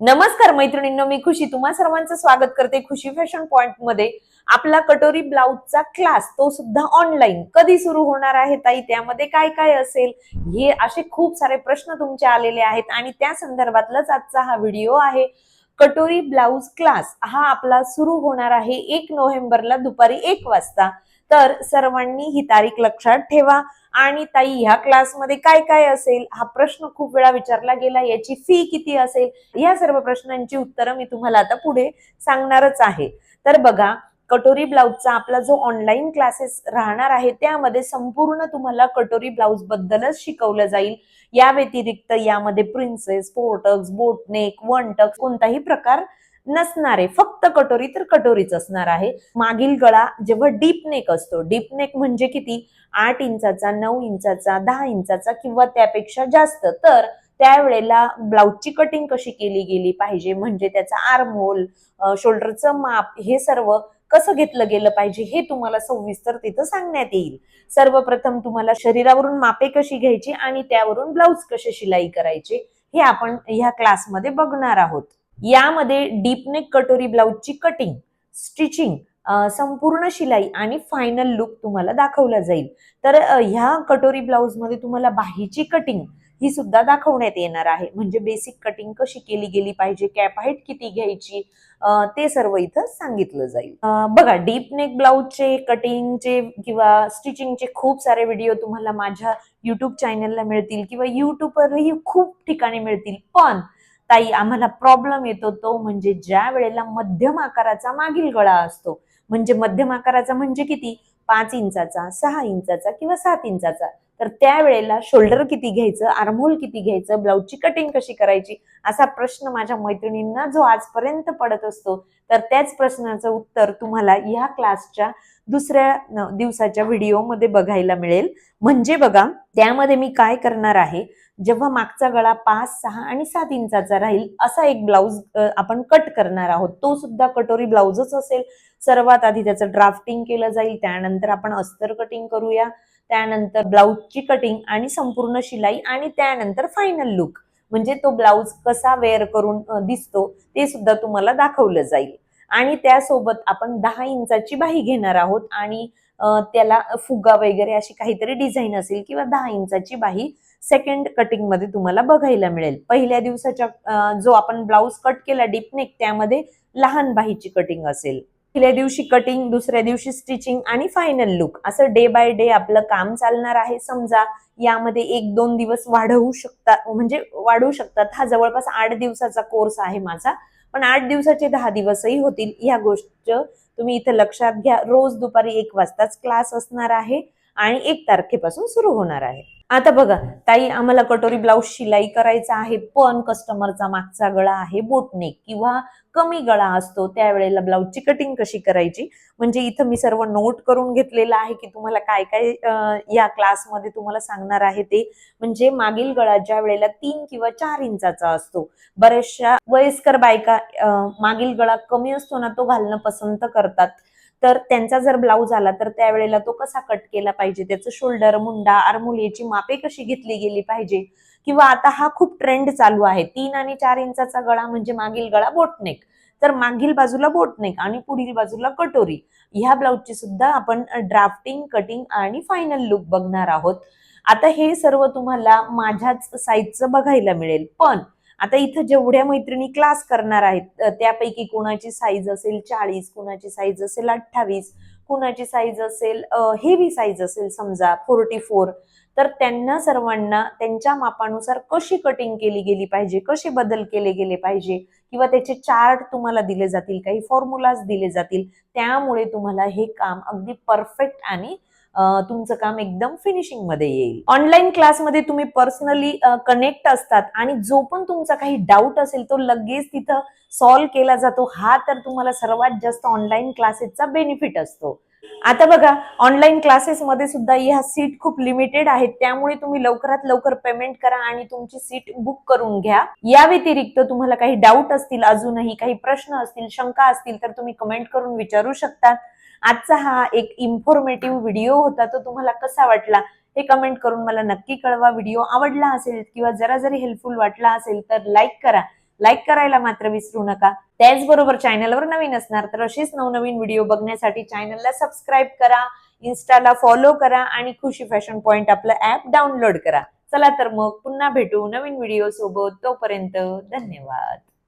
नमस्कार मैत्रिणींनो मी खुशी. तुम्हा सर्वांचं स्वागत करते खुशी फॅशन पॉइंटमध्ये. आपला कटोरी ब्लाउजचा क्लास तो सुद्धा ऑनलाईन कधी सुरू होणार आहे ताई? त्यामध्ये काय काय असेल? हे असे खूप सारे प्रश्न तुमचे आलेले आहेत आणि त्या संदर्भातलाच आजचा हा व्हिडिओ आहे. कटोरी ब्लाउज क्लास हा आपला सुरू होणार आहे एक नोव्हेंबरला दुपारी एक वाजता. तर सर्वांनी ही तारीख लक्षात ठेवा. आणि ताई ह्या क्लासमध्ये काय काय असेल? हा प्रश्न खूप वेळा विचारला गेला. याची फी किती असेल? या सर्व प्रश्नांची उत्तरं मी तुम्हाला आता पुढे सांगणारच आहे. तर बघा कटोरी ब्लाऊजचा आपला जो ऑनलाईन क्लासेस राहणार आहे त्यामध्ये संपूर्ण तुम्हाला कटोरी ब्लाऊज बद्दलच शिकवलं जाईल. या व्यतिरिक्त यामध्ये princess four tucks boat neck one tucks कोणताही प्रकार नसणारे फक्त कटोरी तर कटोरीच असणार आहे. मागील गळा जेव्हा डीप नेक असतो डीप नेक म्हणजे किती? आठ इंचाचा नऊ इंचाचा दहा इंचाचा किंवा त्यापेक्षा जास्त. तर त्यावेळेला ब्लाऊजची कटिंग कशी केली गेली पाहिजे? म्हणजे त्याचा आर्महोल शोल्डरचं माप हे सर्व कसं घेतलं गेलं पाहिजे? हे तुम्हाला सविस्तर तिथं सांगण्यात येईल. सर्वप्रथम तुम्हाला शरीरावरून मापे कशी घ्यायची आणि त्यावरून ब्लाऊज कसे शिलाई करायचे हे आपण ह्या क्लासमध्ये बघणार आहोत. यामध्ये डीपनेक कटोरी ब्लाऊजची कटिंग स्टिचिंग संपूर्ण शिलाई आणि फायनल लुक तुम्हाला दाखवला जाईल. तर ह्या कटोरी ब्लाऊजमध्ये तुम्हाला बाहीची कटिंग ही सुद्धा दाखवण्यात येणार आहे. म्हणजे बेसिक कटिंग कशी केली गेली पाहिजे कॅप हाईट किती घ्यायची ते सर्व इथं सांगितलं जाईल. बघा डीप नेक ब्लाऊजचे कटिंगचे किंवा स्टिचिंगचे खूप सारे व्हिडिओ तुम्हाला माझ्या युट्यूब चॅनलला मिळतील किंवा युट्यूबवरही खूप ठिकाणी मिळतील. पण ताई आम्हाला प्रॉब्लेम येतो तो म्हणजे ज्या वेळेला मध्यम आकाराचा मागील गळा असतो म्हणजे मध्यम आकाराचा म्हणजे किती? पाच इंचाचा सहा इंचाचा किंवा सात इंचाचा. तर त्यावेळेला शोल्डर किती घ्यायचं आर्महोल किती घ्यायचं ब्लाऊजची कटिंग कशी करायची असा प्रश्न माझ्या मैत्रिणींना जो आजपर्यंत पडत असतो तर त्याच प्रश्नाचं उत्तर तुम्हाला या क्लासच्या दुसऱ्या दिवसाच्या व्हिडिओमध्ये बघायला मिळेल. म्हणजे बघा त्यामध्ये मी काय करणार आहे जेव्हा मागचा गळा पाच सहा आणि सात इंचाचा राहील असा एक ब्लाऊज आपण कट करणार आहोत. तो सुद्धा कटोरी ब्लाऊजच असेल. सर्वात आधी त्याचं ड्राफ्टिंग केलं जाईल त्यानंतर आपण अस्तर कटिंग करूया. त्यानंतर ब्लाऊजची कटिंग आणि संपूर्ण शिलाई आणि त्यानंतर फायनल लुक म्हणजे तो ब्लाऊज कसा वेअर करून दिसतो ते सुद्धा तुम्हाला दाखवलं जाईल. आणि त्यासोबत आपण दहा इंचाची बाही घेणार आहोत आणि त्याला फुगा वगैरे अशी काहीतरी डिझाईन असेल किंवा दहा इंचाची बाही सेकंड कटिंगमध्ये तुम्हाला बघायला मिळेल. पहिल्या दिवसाच्या जो आपण ब्लाऊज कट केला डीपनेक त्यामध्ये लहान बाहीची कटिंग असेल. पहिल्या दिवशी कटिंग दुसऱ्या दिवशी स्टिचिंग आणि फायनल लुक असं डे बाय डे आपलं काम चालणार आहे. समजा यामध्ये एक दोन दिवस वाढवू शकतात म्हणजे वाढवू शकतात. हा जवळपास आठ दिवसाचा कोर्स आहे माझा. पण आठ दिवसाचे दहा दिवसही होतील. ह्या गोष्ट तुम्ही इथं लक्षात घ्या. रोज दुपारी एक वाजताच क्लास असणार आहे. आणि एक तारखेपासून सुरू होणार आहे. आता बघा ताई आम्हाला कटोरी ब्लाऊज शिलाई करायचा आहे पण कस्टमरचा मागचा गळा आहे बोटनेक किंवा कमी गळा असतो त्यावेळेला ब्लाऊजची कटिंग कशी करायची? म्हणजे इथं मी सर्व नोट करून घेतलेलं आहे की तुम्हाला काय काय या क्लासमध्ये तुम्हाला सांगणार आहे ते. म्हणजे मागील गळा ज्या वेळेला तीन किंवा चार इंचाचा असतो बऱ्याचशा वयस्कर बायका मागील गळा कमी असतो ना तो घालणं पसंत करतात. तर त्यांचा जर ब्लाऊज आला तर त्यावेळेला तो कसा कट केला पाहिजे? त्याचं शोल्डर मुंडा आरमुलीची मापे कशी घेतली गेली पाहिजे? किंवा आता हा खूप ट्रेंड चालू आहे. तीन आणि चार इंचाचा गळा म्हणजे मागील गळा बोटनेक. तर मागील बाजूला बोटनेक आणि पुढील बाजूला कटोरी. ह्या ब्लाऊजची सुद्धा आपण ड्राफ्टिंग कटिंग आणि फायनल लुक बघणार आहोत. आता हे सर्व तुम्हाला माझ्याच साईजचं बघायला मिळेल. पण आता इथं जेवढ्या मैत्रिणी क्लास करणार आहेत त्यापैकी कुणाची साईज असेल चाळीस कुणाची साईज असेल अठ्ठावीस कुणाची साईज असेल हेवी साईज असेल समजा फोर्टी फोर तर त्यांना सर्वांना त्यांच्या मापानुसार कशी कटिंग केली गेली पाहिजे कसे बदल केले गेले पाहिजे किंवा त्याचे चार्ट तुम्हाला दिले जातील काही फॉर्म्युलाज दिले जातील त्यामुळे तुम्हाला हे काम अगदी परफेक्ट आणि तुमचं काम एकदम फिनिशिंगमध्ये येईल. ऑनलाईन क्लासमध्ये तुम्ही पर्सनली कनेक्ट असतात आणि जो पण तुमचा काही डाऊट असेल तो लगेच तिथं सॉल्व्ह केला जातो. हा तर तुम्हाला सर्वात जास्त ऑनलाईन क्लासेसचा बेनिफिट असतो. आता बघा ऑनलाईन क्लासेसमध्ये सुद्धा ह्या सीट खूप लिमिटेड आहेत. त्यामुळे तुम्ही लवकरात लवकर पेमेंट करा आणि तुमची सीट बुक करून घ्या. या व्यतिरिक्त तुम्हाला काही डाऊट असतील अजूनही काही प्रश्न असतील शंका असतील तर तुम्ही कमेंट करून विचारू शकता आजचा हा एक इन्फॉर्मेटिव्ह व्हिडिओ होता तो तुम्हाला कसा वाटला? हे कमेंट करून मला नक्की कळवा. व्हिडिओ आवडला असेल किंवा जरा जरी हेल्पफुल वाटला असेल तर लाईक करा. लाईक करायला मात्र विसरू नका. त्याचबरोबर चॅनलवर नवीन असणार तर असेच नवनवीन व्हिडिओ बघण्यासाठी चॅनलला सबस्क्राईब करा इन्स्टाला फॉलो करा आणि खुशी फॅशन पॉइंट आपलं ऍप डाउनलोड करा. चला तर मग पुन्हा भेटू नवीन व्हिडिओ सोबत. तोपर्यंत धन्यवाद.